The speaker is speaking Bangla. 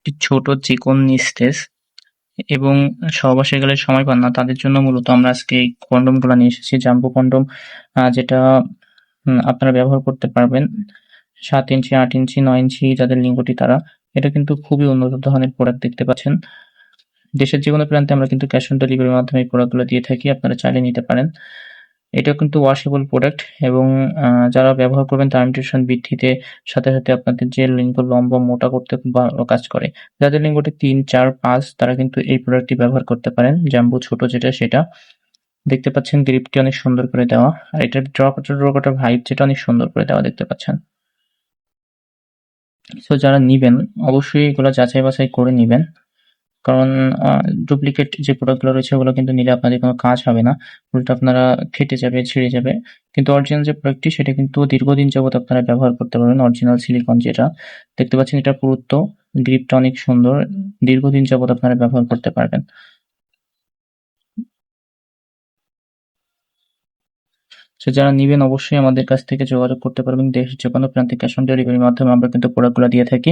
একটি ছোট চিকন নিস্তেজ এবং সহবাসে গেলে সময় পান না। তাদের জন্য মূলত আমরা আজকে এই কন্ডোমগুলো নিয়ে এসেছি। জাম্বো কন্ডোম যেটা আপনারা ব্যবহার করতে পারবেন। সাত ইঞ্চি, আট ইঞ্চি, নয় ইঞ্চি যাদের লিঙ্গটি তারা। এটা কিন্তু খুবই উন্নত ধরনের প্রোডাক্ট দেখতে পাচ্ছেন। দেশের যে কোনো প্রান্তে আমরা কিন্তু ক্যাশ অন ডেলিভারির মাধ্যমে এই প্রোডাক্টগুলো দিয়ে থাকি। আপনারা চাইলে নিতে পারেন। এটা কিন্তু ওয়াশেবল প্রোডাক্ট এবং যারা ব্যবহার করবেন তার নিউট্রিশন বৃদ্ধিতে সাথে সাথে আপনাদের যে লিঙ্গ লম্বা মোটা করতে খুব ভালো কাজ করে, যাদের লিঙ্গটি তিন, চার, পাঁচ, তারা কিন্তু এই প্রোডাক্টটি ব্যবহার করতে পারেন। জাম্বু ছোট যেটা সেটা। দেখতে পাচ্ছেন গ্রিপটি অনেক সুন্দর করে দেওয়া। আর এটার ড্রপ ড্রপটা ভাইব যেটা অনেক সুন্দর করে দেওয়া দেখতে পাচ্ছেন। সো যারা নিবেন, অবশ্যই এগুলো যাচাই বাছাই করে নিবেন। কারণ ডুপ্লিকেট যে প্রোডাক্টগুলো রয়েছে ওগুলো কিন্তু নিলে আপনাদের কোনো কাজ হবে না। উল্টো আপনারা খেটে যাবে, ছিঁড়ে যাবে। কিন্তু অরিজিনাল যে প্রোডাক্টটি সেটা কিন্তু দীর্ঘদিন যাবত আপনারা ব্যবহার করতে পারবেন অরিজিনাল সিলিকন যেটা। দেখতে পাচ্ছেন এটা পুরুত্ব গ্রিপটা অনেক সুন্দর, দীর্ঘদিন যাবত আপনারা ব্যবহার করতে পারবেন। সে যারা নিবেন অবশ্যই আমাদের কাছ থেকে যোগাযোগ করতে পারবেন দেশের যে কোনো প্রান্তিক ক্যাশ অন ডেলিভারির মাধ্যমে আমরা কিন্তু প্রোডাক্টগুলো দিয়ে থাকি।